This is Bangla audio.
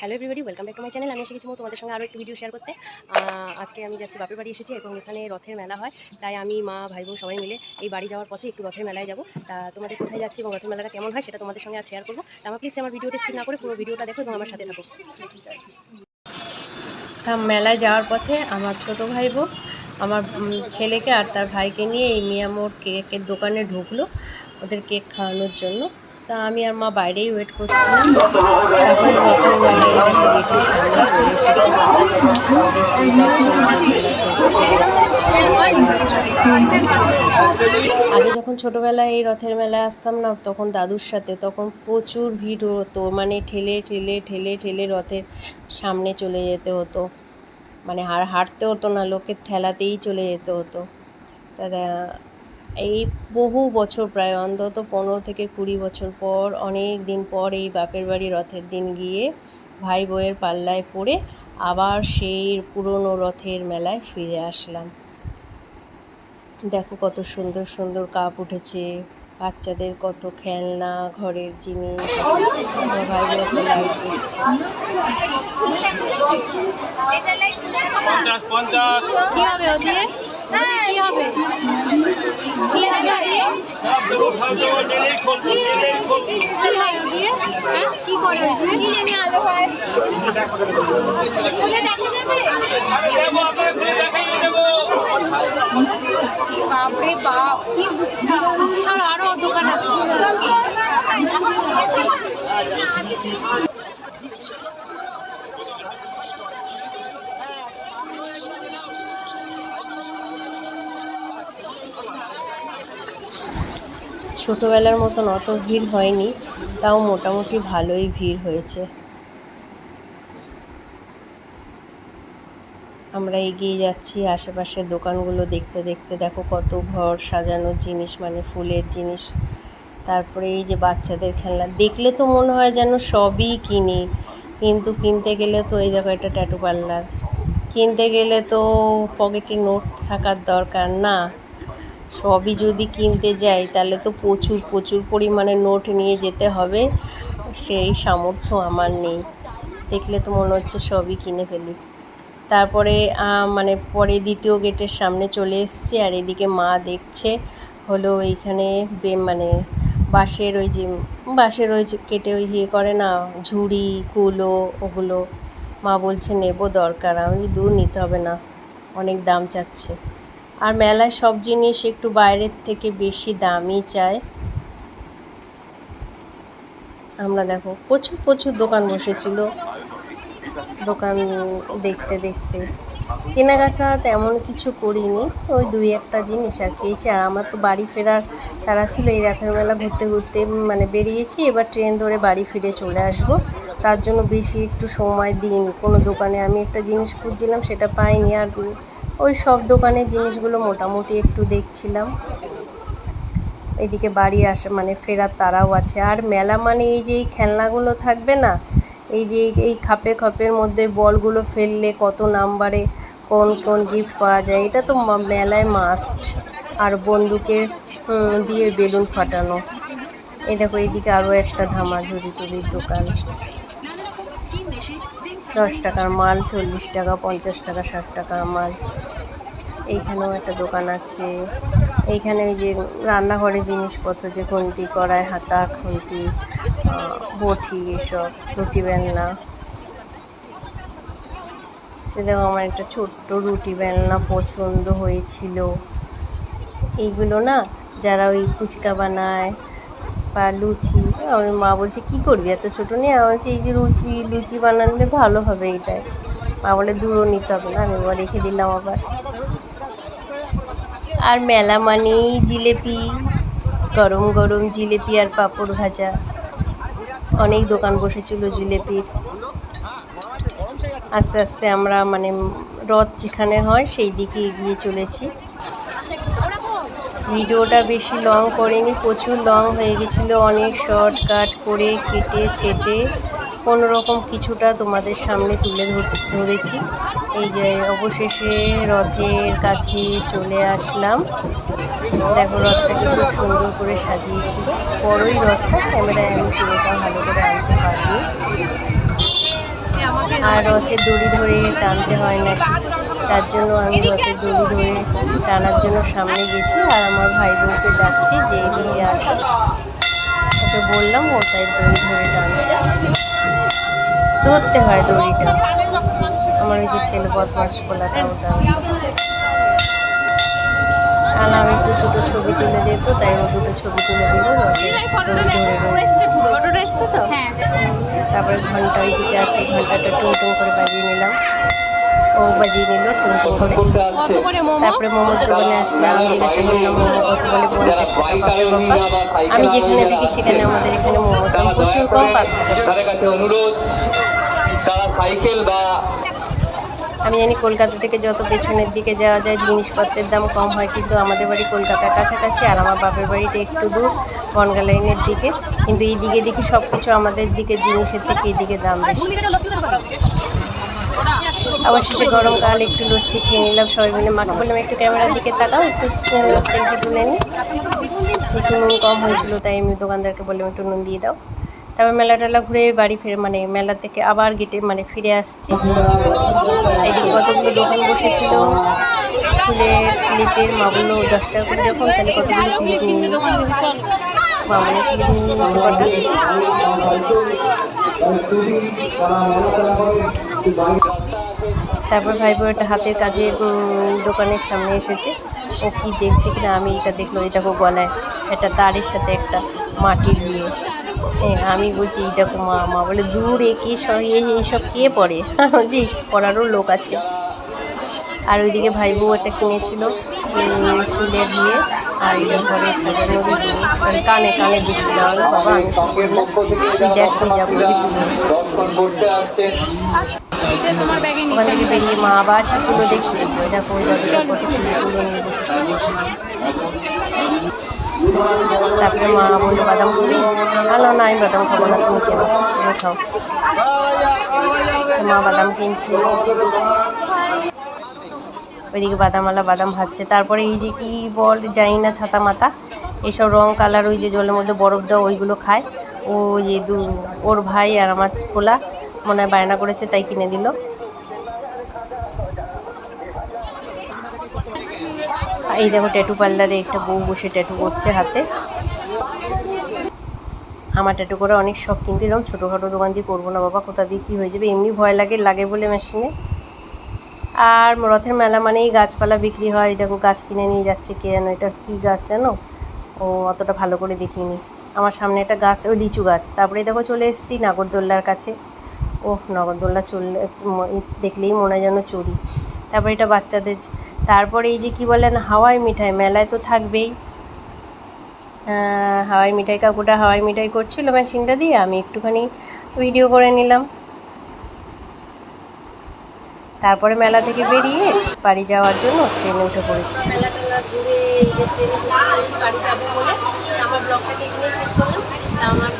Hello everybody welcome back to my channel আমি এসে গেছি তোমাদের সঙ্গে আরও একটি ভিডিও শেয়ার করতে। আজকে আমি যাচ্ছি বাপের বাড়ি এসেছি এবং এখানে রথের মেলা হয়। তাই আমি মা, ভাই, বোন সবাই মিলে এই বাড়ি যাওয়ার পথে একটু রথের মেলায় যাব। তা তোমাদের কোথায় যাচ্ছি এবং রথের মেলাটা কেমন হয় সেটা তোমাদের সঙ্গে আজ শেয়ার করব। আমার প্লিজ আমার ভিডিওটি স্কিপ না করে পুরো ভিডিওটা দেখো এবং আমার সাথে থাকো। তা মেলায় যাওয়ার পথে আমার ছোট ভাই বোন, আমার ছেলেকে আর তার ভাইকে নিয়ে এই মিয়ামোর কেকের দোকানে ঢুকলো। ওদের কেক খাওয়ানোর জন্য। তা আমি আর মা বাইরেই ওয়েট করছিলাম। তারপরে দেখো সামনে চলে এসেছি। আগে যখন ছোটবেলায় এই রথের মেলায় আসতাম না, তখন দাদুর সাথে, তখন প্রচুর ভিড় হতো। মানে ঠেলে ঠেলে ঠেলে ঠেলে রথের সামনে চলে যেতে হতো। মানে আর হাঁটতে হতো না, লোকের ঠেলাতেই চলে যেতে হতো। তারা এই বহু বছর প্রায় অন্তত পনেরো থেকে কুড়ি বছর পর অনেক দিন পর এই বাপের বাড়ি রথের দিন গিয়ে ভাই বউয়ের পাল্লায় পড়ে আবার সেই পুরনো রথের মেলায় ফিরে আসলাম। দেখো কত সুন্দর সুন্দর কাপ উঠেছে বাচ্চাদের কত খেলনা ঘরের জিনিস ভাই লাইট দিচ্ছে। কি হবে ওদিকে কি হবে কি করে কি বাপরে বাপ কি ছোটোবেলার মতন অত ভিড় হয়নি, তাও মোটামুটি ভালোই ভিড় হয়েছে। আমরা এগিয়ে যাচ্ছি, আশেপাশের দোকানগুলো দেখতে দেখতে দেখো কত ঘর সাজানোর জিনিস মানে ফুলের জিনিস। তারপরে এই যে বাচ্চাদের খেলনা, দেখলে তো মনে হয় যেন সবই কিনি, কিন্তু কিনতে গেলে তো এই দেখো এটা ট্যাটু পার্লার কিনতে গেলে তো পকেটে নোট থাকার দরকার, না। সবই যদি কিনতে যাই, তাহলে তো প্রচুর প্রচুর পরিমাণে নোট নিয়ে যেতে হবে। সেই সামর্থ্য আমার নেই। দেখলে তো মনে হচ্ছে সবই কিনে ফেলি। তারপরে মানে পরে দ্বিতীয় গেটের সামনে চলে এসেছি, আর এদিকে মা দেখছে। হলো এইখানে বে মানে বাঁশের ওই যে, বাঁশের ওই যে কেটে ওই ইয়ে করে না, ঝুড়ি, কুলো, ওগুলো। মা বলছে, নেব দরকার আমি দূর নিতে হবে না। অনেক দাম চাচ্ছে। আর মেলায় সব জিনিস একটু বাইরের থেকে বেশি দামই চায়। আমরা দেখো, প্রচুর প্রচুর দোকান বসেছিল। দোকান দেখতে দেখতে। কেনাকাটা তেমন কিছু করিনি, ওই দুই একটা জিনিস আর খেয়েছি। আর আমার তো বাড়ি ফেরার তারা ছিল, এই রাতের বেলা ঘুরতে ঘুরতে মানে বেরিয়েছি, এবার ট্রেন ধরে বাড়ি ফিরে চলে আসব। তার জন্য বেশি একটু সময় দিন কোনো দোকানে আমি একটা জিনিস খুঁজছিলাম, সেটা পাইনি আর ওই সব দোকানের জিনিসগুলো মোটামুটি একটু দেখছিলাম। এদিকে বাড়ি আসে মানে ফেরার তারাও আছে। আর মেলা মানে এই যে এই খেলনাগুলো থাকবে না, এই যে এই- খাপে খাপের মধ্যে বলগুলো ফেললে কত নাম্বারে কোন কোন গিফট পাওয়া যায়, এটা তো মেলায় মাস্ট আর বন্দুকের দিয়ে বেলুন ফাটানো। এই দেখো, এইদিকে আরও একটা ধামা ঝুড়ি টুড়ির দোকান। দশ টাকার মাল, চল্লিশ টাকা, পঞ্চাশ টাকা, ষাট টাকার মাল। এইখানেও একটা দোকান আছে। এইখানে ওই যে রান্নাঘরের জিনিসপত্র, যে খুন্তি, কড়াই হাতা খুন্তি বটি এসব, রুটি বেলনা। দেখো আমার একটা ছোট্ট রুটি বেলনা পছন্দ হয়েছিল। এইগুলো না যারা ওই ফুচকা বানায় বা লুচি। আমার মা বলছে, কী করবি এত ছোটো? নিয়ে আমার বলছি, এই যে লুচি লুচি বানালে ভালো হবে এটাই মা বলে দূরও নিতে হবে না। আমি এবার রেখে দিলাম আবার। আর মেলা মানেই জিলেপি, গরম গরম জিলেপি আর পাঁপড় ভাজা। অনেক দোকান বসেছিল জিলেপির। আস্তে আস্তে আমরা মানে রথ যেখানে হয়, সেই দিকে এগিয়ে চলেছি। ভিডিওটা বেশি লং করিনি, প্রচুর লং হয়ে গেছিল, অনেক শর্টকাট করে কেটে ছেটে রকম কিছুটা তোমাদের সামনে তুলে ধর- ধরেছি। এই যে অবশেষে রথের কাছে চলে আসলাম। দেখো রথটাকে খুব সুন্দর করে সাজিয়েছিল বড়ই রথটা ক্যামেরায় আমি পুরোটা ভালো করে আনতে পারিনি আর রথের দড়ি ধরে টানতে হয় না। তার জন্য আমি রথের দড়ি ধরে টানার জন্য সামনে গেছি আর আমার ভাই বোনকে ডাকছি যে এদিকে আসো। ওকে বললাম ও তাই দড়ি ধরে টানছে। ধরতে হয় দড়িটা। আমার ওই যে ছেলে বদমাস কোলাটা ও টানছে। আর আমি একটু দুটো ছবি তুলে দিত তাই ও দুটো ছবি তুলে দিল হ্যাঁ। তারপরে ঘণ্টা ওইদিকে আছে ঘন্টাটা টুং টুং করে বাজিয়ে নিলাম। নিল করে। তারপরে মোমোর দোকানে আসলাম জিজ্ঞাসা করলাম মোমো কত বলে পঞ্চাশ টাকা আমি যেখানে থাকি সেখানে আমাদের এখানে মোমোর দাম প্রচুর কম পাঁচ টাকা। অনুরোধ তারা সাইকেল বা আমি জানি কলকাতা থেকে যত পেছনের দিকে যাওয়া যায় জিনিসপত্রের দাম কম হয় কিন্তু আমাদের বাড়ি কলকাতার কাছাকাছি আর আমার বাপের বাড়িটা একটু দূর বনগা লাইনের দিকে। কিন্তু এই দিকে দেখি সব কিছু আমাদের দিকে জিনিসের থেকে এদিকে দাম বেশি। আবার শেষে গরমকাল একটু লস্যি খেয়ে নিলাম, সবাই মিলে মাকে বললাম, একটু ক্যামেরার দিকে তাকাও, একটু সেলফি তুলে নিই একটু নুন কম হয়েছিল, তাই আমি দোকানদারকে বললাম, একটু নুন দিয়ে দাও। তারপর মেলা টেলা ঘুরে বাড়ি ফিরে মানে মেলা থেকে আবার গেটে মানে ফিরে আসছি। এদিকে কতগুলো দোকান বসেছিল, চুলের ক্লিপের মা বলল দশ টাকা করে যখন, তাহলে কতগুলো ক্লিপ নিয়ে নিল মা মানে ক্লিপ নিয়ে নিয়েছে কটা? তারপর ভাই একটা হাতের কাজে দোকানের সামনে এসেছে। ও কি দেখছে কিনা আমি এটা দেখল, এই দেখো গলায় একটা তারের সাথে একটা মাটির বিয়ে। হ্যাঁ আমি বলছি, এই দেখো মা মা বলে, দূর এ কে এইসব কে পড়ে? যে এইসব পড়ারও লোক আছে। আর ওইদিকে ভাই বউ একটা কিনেছিল চুলে দিয়ে আর ঘরে সাজানোরই জিনিস মানে কানে কানে দিচ্ছিল আমি দেখ, তুই ওখান থেকে বেরিয়ে মা আবার সেগুলো দেখছে। বসেছে তারপরে মা বলল, বাদাম খাবি? আলো না আমি বাদাম খাব না, তুমি কেন তুমি খাও। মা বাদাম কিনছে। ওইদিকে বাদামওয়ালা বাদাম ভাজছে। তারপরে এই যে কি বল, জানি না, ছাতা মাতা এসব রং, কালার, ওই যে জলের মধ্যে বরফ দেওয়া, ওইগুলো খায়। ও যে দু, ওর ভাই আর আমার পোলা মনে হয় বায়না করেছে, তাই কিনে দিল। এই দেখো ট্যাটু পার্লারে একটা বউ বসে ট্যাটু করছে হাতে। আমার ট্যাটু করে অনেক শখ, কিন্তু এরকম ছোটোখাটো দোকান দিয়ে করব না বাবা, কোথা দিয়ে কী হয়ে যাবে? এমনি ভয় লাগে লাগে বলে মেশিনে আর রথের মেলা মানেই গাছপালা বিক্রি হয় দেখো গাছ কিনে নিয়ে যাচ্ছে কে জানো, এটা কী গাছ জানো? ও অতটা ভালো করে দেখিনি। আমার সামনে একটা গাছ ওই লিচু গাছ। তারপরে দেখো চলে এসেছি নাগরদোল্লার কাছে। ও নগরদোল্লা চললে দেখলেই মনে হয় যেন চুরি। তারপর এটা বাচ্চাদের তারপরে এই যে কি বলেন হাওয়াই মিঠাই, মেলায় তো থাকবেই। হাওয়াই মিঠাই কাকুটা হাওয়াই মিঠাই করছিল মেশিনটা দিয়ে, আমি একটুখানি ভিডিও করে নিলাম। তারপরে মেলা থেকে বেরিয়ে বাড়ি যাওয়ার জন্য ট্রেনে উঠে পড়েছি। আমার ব্লগটাকে এখানে শেষ করলাম। আমার